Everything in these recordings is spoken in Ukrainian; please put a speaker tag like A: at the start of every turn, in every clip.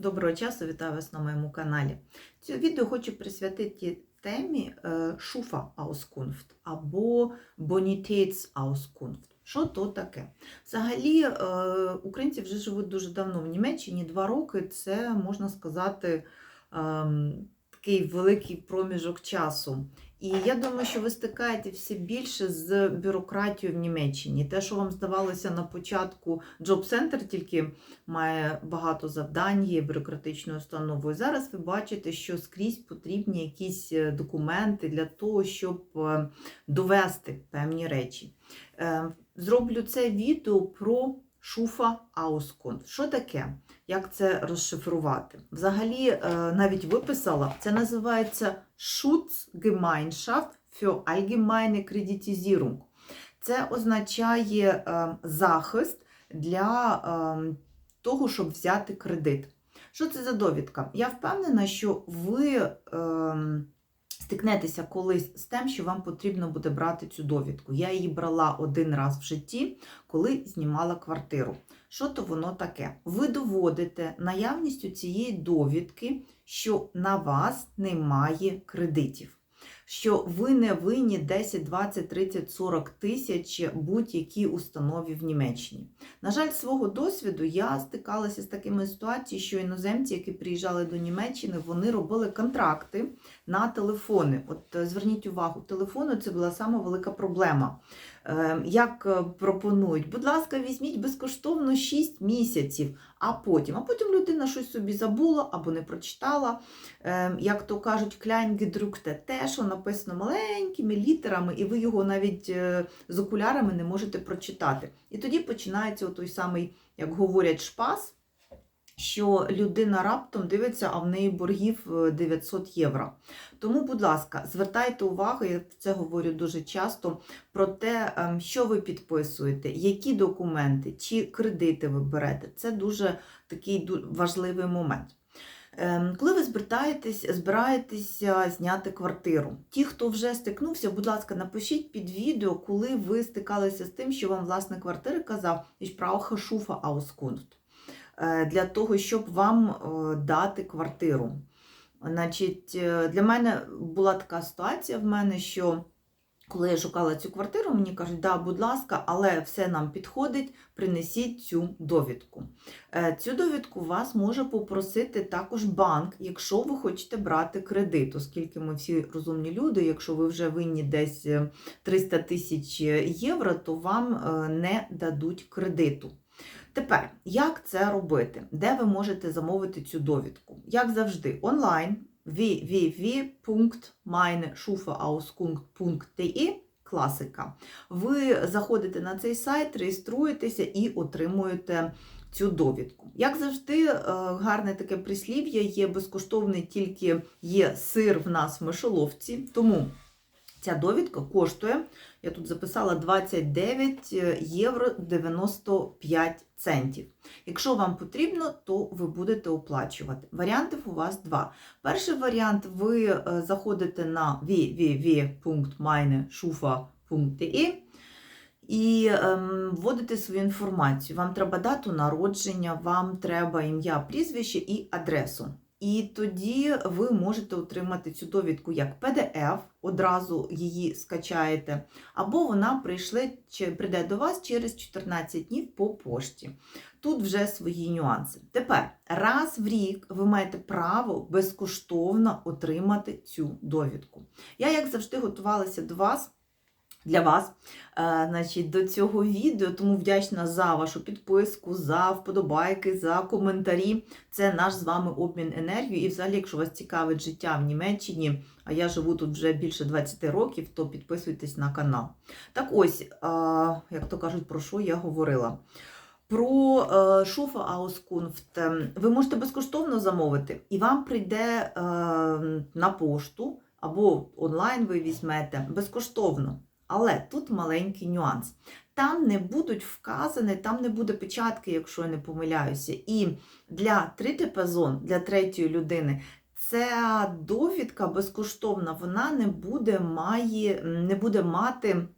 A: Доброго часу, вітаю вас на моєму каналі. Цю відео хочу присвятити темі е, Шуфа Аускунфт або Auskunft. Що то таке? Взагалі, е, українці вже живуть дуже давно в Німеччині, два роки це, можна сказати, ем, такий великий проміжок часу. І я думаю, що ви стикаєте все більше з бюрократією в Німеччині. Те, що вам здавалося на початку Center тільки має багато завдань, є бюрократичною установою. Зараз ви бачите, що скрізь потрібні якісь е, документи для того, щоб е, довести певні речі. Е, Зроблю це відео про Шуфа Аусконт. Що таке? Як це розшифрувати? Взагалі, е, навіть виписала, це називається Schutzgemeinschaft für allgemeine Kreditisierung. Це означає е, захист для е, того, щоб взяти кредит. Що це за довідка? Я впевнена, що ви е, стикнетеся колись з тим, що вам потрібно буде брати цю довідку. Я її брала один раз в житті, коли знімала квартиру. Що то воно таке? Ви доводите наявністю цієї довідки, що на вас немає кредитів. Що ви не винні 10, 20, 30, 40 тисяч будь-якій установі в Німеччині. На жаль, свого досвіду я стикалася з такими ситуаціями, що іноземці, які приїжджали до Німеччини, вони робили контракти на телефони. От е, зверніть увагу, телефону це була сама велика проблема. Е, Як е, пропонують, будь ласка, візьміть безкоштовно 6 місяців, а потім, а потім людина щось собі забула або не прочитала. Е, Як то кажуть, кляйнгедрукте, те, що написано маленькими літерами, і ви його навіть е, з окулярами не можете прочитати. І тоді починається той самий, як говорять, шпас, що людина раптом дивиться, а в неї боргів е, 900 євро. Тому, будь ласка, звертайте увагу, я це говорю дуже часто, про те, ем, що ви підписуєте, які документи, чи кредити ви берете. Це дуже такий важливий момент. Ем, Коли ви збираєтесь, збираєтеся зняти квартиру, ті, хто вже стикнувся, будь ласка, напишіть під відео, коли ви стикалися з тим, що вам власник квартири казав, «Ich brauche Schufa Auskunft», е, для того, щоб вам е, дати квартиру. Значить, е, для мене була така ситуація в мене, що коли я шукала цю квартиру, мені кажуть, да, будь ласка, але все нам підходить, принесіть цю довідку. Е, Цю довідку вас може попросити також банк, якщо ви хочете брати кредит, оскільки ми всі розумні люди, якщо ви вже винні десь е, 300 тисяч євро, то вам е, не дадуть кредиту. Тепер, як це робити? Де ви можете замовити цю довідку? Як завжди, онлайн www.meineschufa-auskunft.de класика. Ви заходите на цей сайт, реєструєтеся і отримуєте цю довідку. Як завжди, е, гарне таке прислів'я є безкоштовний, тільки є сир в нас в мишоловці, тому ця довідка коштує, я тут записала 29 євро 95 центів. Якщо вам потрібно, то ви будете оплачувати. Варіантів у вас два. Перший варіант ви е, заходите на www.meineschufa.de і ем, вводите свою інформацію. Вам треба дату народження, вам треба ім'я, прізвище і адресу. І тоді ви можете отримати цю довідку як PDF, одразу її скачаєте, або вона прийшле, чи прийде до вас через 14 днів по пошті. Тут вже свої нюанси. Тепер, раз в рік ви маєте право безкоштовно отримати цю довідку. Я, як завжди, готувалася до вас. Для вас, е, значить, до цього відео, тому вдячна за вашу підписку, за вподобайки, за коментарі. Це наш з вами обмін енергією. І взагалі, якщо вас цікавить життя в Німеччині, а я живу тут вже більше 20 років, то підписуйтесь на канал. Так ось, е, як то кажуть, про що я говорила. Про е, Шуфа Аускунфт ви можете безкоштовно замовити, і вам прийде на пошту або онлайн ви візьмете безкоштовно. Але тут маленький нюанс. Там не будуть вказані, там не буде печатки, якщо я не помиляюся. І для тритипезон, для третьої людини, ця довідка безкоштовна, вона не буде, має, не буде мати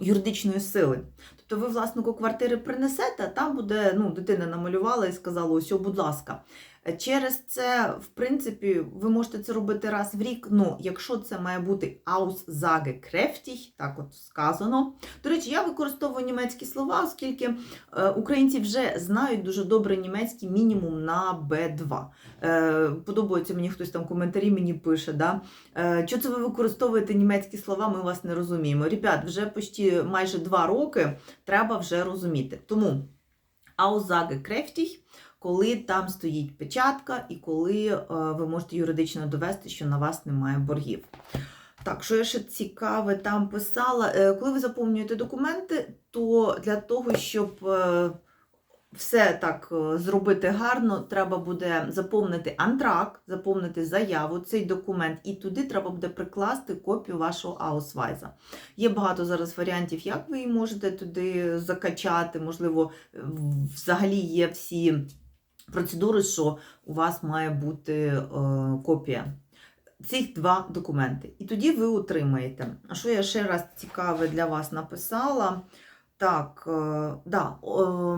A: юридичної сили. Тобто ви власнику квартири принесете, а там буде, ну, дитина намалювала і сказала, ось, будь ласка. Е, Через це, в принципі, ви можете це робити раз в рік. Ну, якщо це має бути aussagekräftig, так от сказано. До речі, я використовую німецькі слова, оскільки е, українці вже знають дуже добре німецький мінімум на B2. Е, подобається мені хтось там в коментарі мені пише. Да? Е, що це ви використовуєте німецькі слова, ми вас не розуміємо. Ребят, вже почти майже два роки треба вже розуміти. Тому aussagekräftig, коли там стоїть печатка і коли е, ви можете юридично довести, що на вас немає боргів. Так, що я ще цікаве там писала. Е, Коли ви заповнюєте документи, то для того, щоб е, все так зробити гарно, треба буде заповнити антракт, заповнити заяву, цей документ, і туди треба буде прикласти копію вашого аусвайза. Є багато зараз варіантів, як ви її можете туди закачати. Можливо, взагалі є всі процедури, що у вас має бути е, копія. Цих два документи. І тоді ви отримаєте. А що я ще раз цікаве для вас написала? Так, е, да,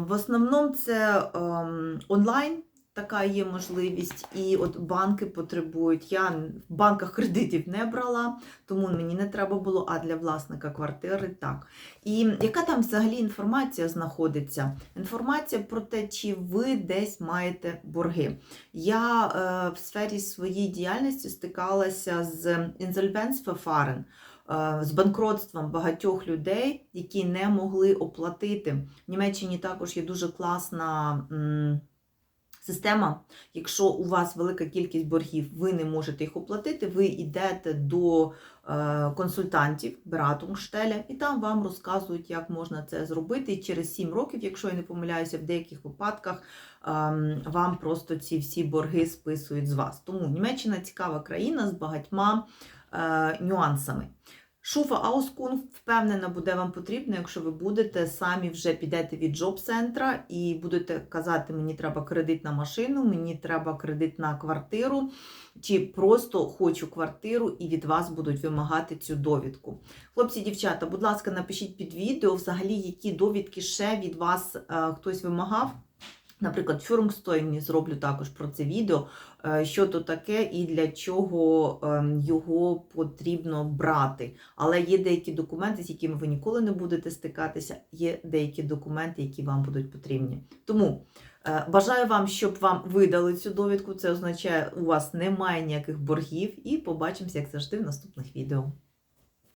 A: в основному це ем, онлайн така є можливість, і от банки потребують. Я в банках кредитів не брала, тому мені не треба було, а для власника квартири так. І яка там взагалі інформація знаходиться? Інформація про те, чи ви десь маєте борги. Я е, в сфері своєї діяльності стикалася з інсольвенсфефарен, е, з банкротством багатьох людей, які не могли оплатити. В Німеччині також є дуже класна. Система, якщо у вас велика кількість боргів, ви не можете їх оплатити, ви йдете до е, консультантів Beratungsstelle, і там вам розказують, як можна це зробити. І через 7 років, якщо я не помиляюся, в деяких випадках ем, вам просто ці всі борги списують з вас. Тому Німеччина цікава країна з багатьма е, нюансами. Шуфа Аускун впевнена буде вам потрібно, якщо ви будете самі вже підете від джоб-центра і будете казати, мені треба кредит на машину, мені треба кредит на квартиру, чи просто хочу квартиру і від вас будуть вимагати цю довідку. Хлопці, дівчата, будь ласка, напишіть під відео, взагалі, які довідки ще від вас е, хтось вимагав. Наприклад, Фюрмстойні зроблю також про це відео, що то таке і для чого ем, його потрібно брати. Але є деякі документи, з якими ви ніколи не будете стикатися, є деякі документи, які вам будуть потрібні. Тому е, бажаю вам, щоб вам видали цю довідку. Це означає, у вас немає ніяких боргів, і побачимося, як завжди, в наступних відео.